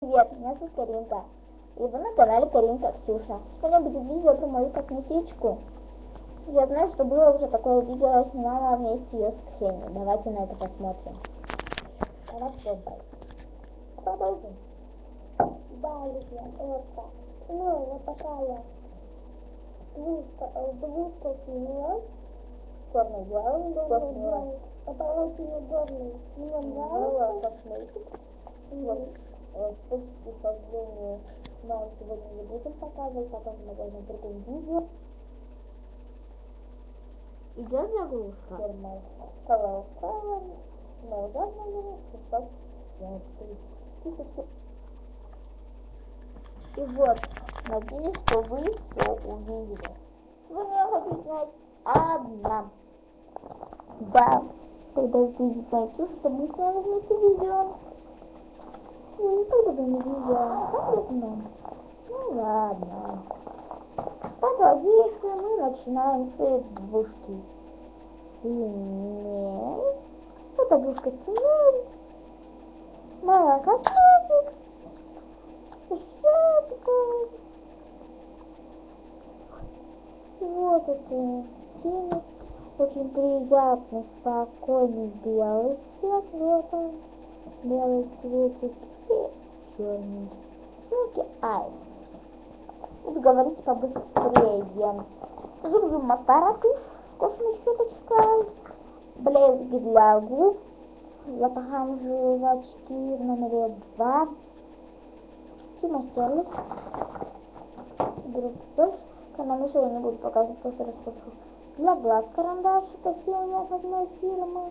Привет, меня зовут Каринка. И вы на канале Каринка Ксюша. Сегодня будет видео про мою косметичку. Я знаю, что было уже такое видео, я снимала вместе ее с Ксенией. Давайте на это посмотрим. Давайте. Продолжим. Да, Лиза, это. Ну, вот такая блузка, блузка синяя, Черно-белый, черно-белая. Это очень удобно. Мне нравится. Вот, способы к сожалению, мы сегодня не будем показывать, потом, наверное, в другом видео. Идет заглушка? Фирма Color Color, но удобно ли, 600 тысячи. И вот, надеюсь, что вы все увидели. Сегодня я хочу снять одна. Да, когда вы знаете, что мы сняли вместе видео. Я никогда бы не видела. Как это нам? Ну ладно. По традиции мы начинаем с двушки. Синель. Это двушка синель. Моя косметик. Щетка. Вот это тень. Очень приятный, спокойный белый цвет. Вот он. Белый цветик черный. Ссылки Ай. Буду говорить побыстрее. Зум-зум аппараты с щеточкой. Блеск для губ. Запахам жвачки в номере 2. Тима стерлись. Группы. Канал еще я не буду показывать, просто распишу. Для глаз карандаш, кофейня от одной фирмы.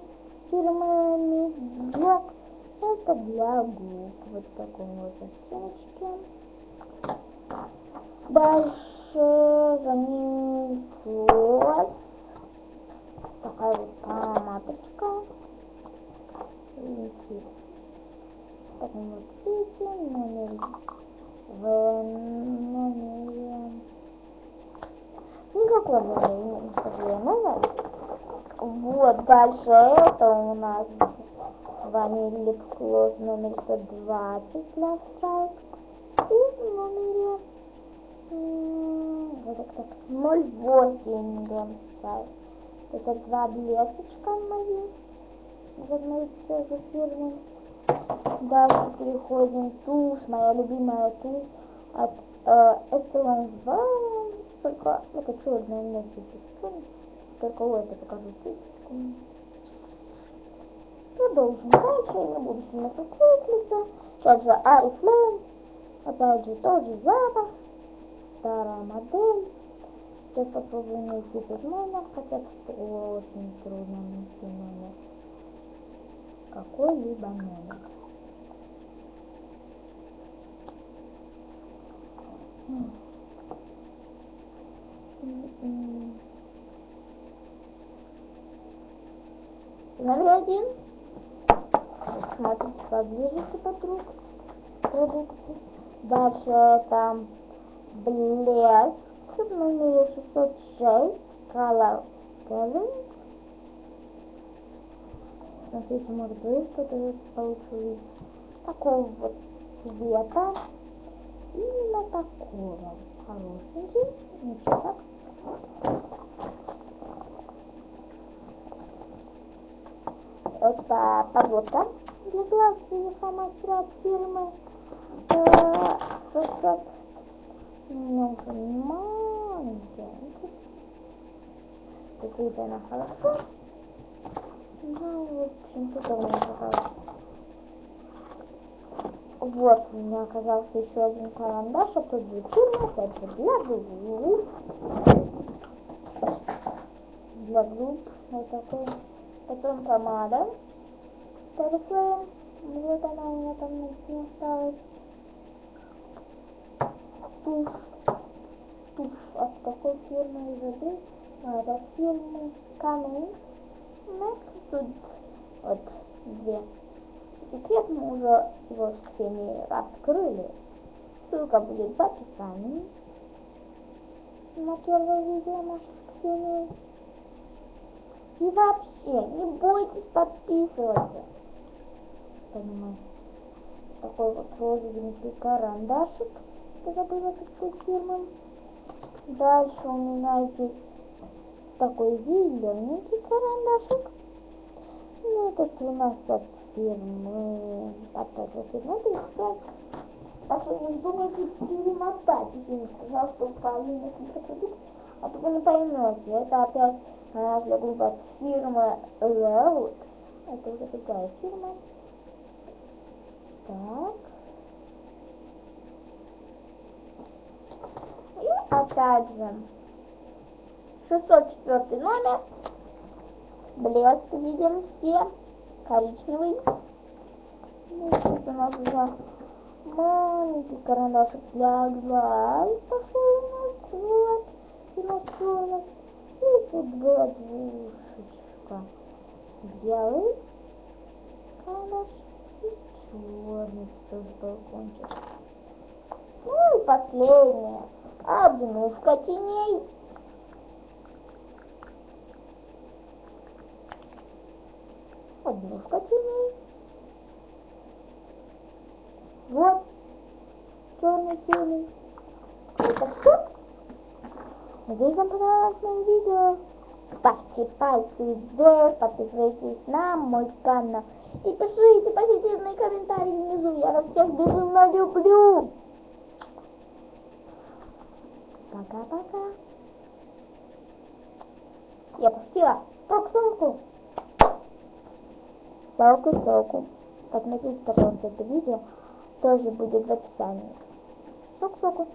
Это для губ. Вот в таком вот оттеночке. Дальше за ним вот такая вот помадочка. Видите, в таком вот цвете, номер в номере никакой номер. Вот, дальше это у нас вами лип-клоз номер 120 для страйк. И в номере вот так, так, 08 для страйк. Это два блесочка мои. Вот мои тоже фирмы. Дальше переходим тушь, моя любимая тушь от э, Excellence. Только это черная с тушью. Только вот это покажу тушечку. Продолжим дальше, не буду сильно зациклиться. Также Арифлейм, опять же тот же запах, старая модель. Сейчас попробую найти тут номер, хотя очень трудно найти номер. Какой-либо номер. Номер один. Смотрите поближе подруг. Продукты. Дальше там блеск в номере 606. Color Kevin. Смотрите, может быть, что-то получилось. Такого вот цвета. Именно такого. Хорошенький. Ничего так. Это подводка для глаз информация от фирмы. Э, Просто немного маленькая. Какая-то она хорошо. Ну, в общем, тут у меня оказалось. Вот, у меня оказался еще один карандаш от той же фирмы, опять же, для губ. Для губ вот такой. Потом помада. Старфлейм. Вот она у меня там на дне осталась. Тушь. Тушь от такой фирмы и воды. А, от фирмы Cummings. Next тут вот две. Секрет мы уже его с Ксенией раскрыли. Ссылка будет в описании на первое видео наше с Ксенией. И вообще, не бойтесь подписываться. Понимаете? такой вот розовенький карандашик. Я забыла какой фирмы. Дальше у меня есть такой зелененький карандашик. Ну, этот у нас от фирмы, от той же фирмы, так Так что не вздумайте перемотать. Извините, пожалуйста, упали несколько продуктов. А то вы не поймете. Это опять наш для от фирмы Lux. Это уже другая фирма. Так. И опять же 604 номер. Блеск видим все. Коричневый. Ну, тут у нас уже маленький карандашик для глаз пошел у нас. Вот. И у нас. И тут была двушечка. Белый карандаш тоже балкончик. Ну и последнее. Обнушка теней. Обнушка теней. Вот. Черный тени. Это все. Надеюсь, вам понравилось мое видео. Пальцы вверх, подписывайтесь на мой канал. И пишите позитивные комментарии внизу. Я вас всех безумно люблю. Пока-пока. Я пустила ссылку. Ссылку, ссылку. Посмотрите, пожалуйста, это видео. Тоже будет в описании. Ссылку.